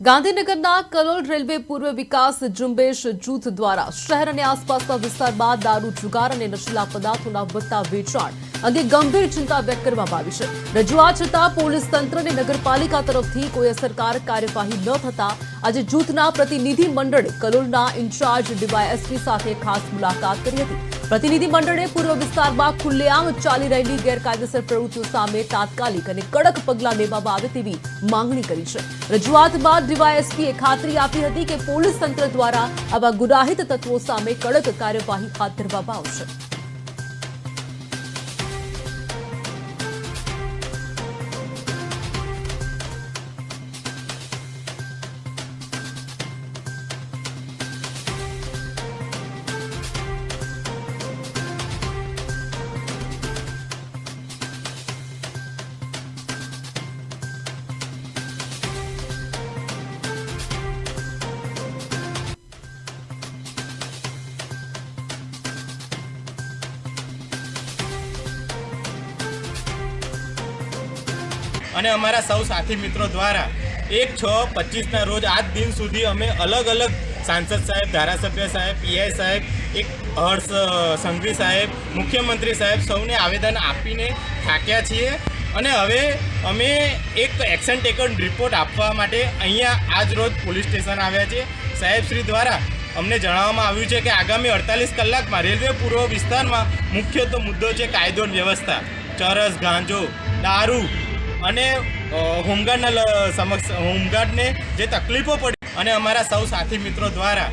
ગાંધીનગરના કલોલ રેલવે પૂર્વ વિકાસ ઝુંબેશ જૂથ દ્વારા શહેર અને આસપાસના વિસ્તારમાં દારૂ, જુગાર અને નશીલા પદાર્થોના વધતા વેચાણ અંગે ગંભીર ચિંતા વ્યક્ત કરવામાં આવી છે. રજૂઆત છતાં પોલીસ તંત્ર અને નગરપાલિકા તરફથી કોઈ અસરકારક કાર્યવાહી ન થતા આજે જૂથના પ્રતિનિધિ મંડળે કલોલના ઇન્ચાર્જ ડીવાયએસપી સાથે ખાસ મુલાકાત કરી હતી. પ્રતિનિધિ મંડળે પૂર્વ વિસ્તારમાં ખુલ્લેઆમ ચાલી રહેલી ગેરકાયદેસર પ્રવૃત્તિઓ સામે તાત્કાલિક અને કડક પગલાં લેવામાં આવે તેવી માંગણી કરી છે. રજૂઆત બાદ ડીવાયએસપીએ ખાતરી આપી હતી કે પોલીસ તંત્ર દ્વારા આવા ગુનાહિત તત્વો સામે કડક કાર્યવાહી હાથ ધરવામાં આવશે. અને અમારા સૌ સાથી મિત્રો દ્વારા એક, છ, પચીસના રોજ આજ દિન સુધી અમે અલગ અલગ સાંસદ સાહેબ, ધારાસભ્ય સાહેબ, પીઆઈ સાહેબ, એક હર્ષ સંઘવી સાહેબ, મુખ્યમંત્રી સાહેબ સૌને આવેદન આપીને થાક્યા છીએ. અને હવે અમે એક એક્શન ટેકન રિપોર્ટ આપવા માટે અહીંયા આજ રોજ પોલીસ સ્ટેશન આવ્યા છે સાહેબશ્રી દ્વારા અમને જણાવવામાં આવ્યું છે કે આગામી અડતાલીસ કલાકમાં રેલવે પૂર્વ વિસ્તારમાં મુખ્ય તો મુદ્દો છે કાયદો વ્યવસ્થા. ચરસ, ગાંજો, દારૂ અને હોમગાર્ડના સમક્ષ હોમગાર્ડને જે તકલીફો પડી અને અમારા સૌ સાથી મિત્રો દ્વારા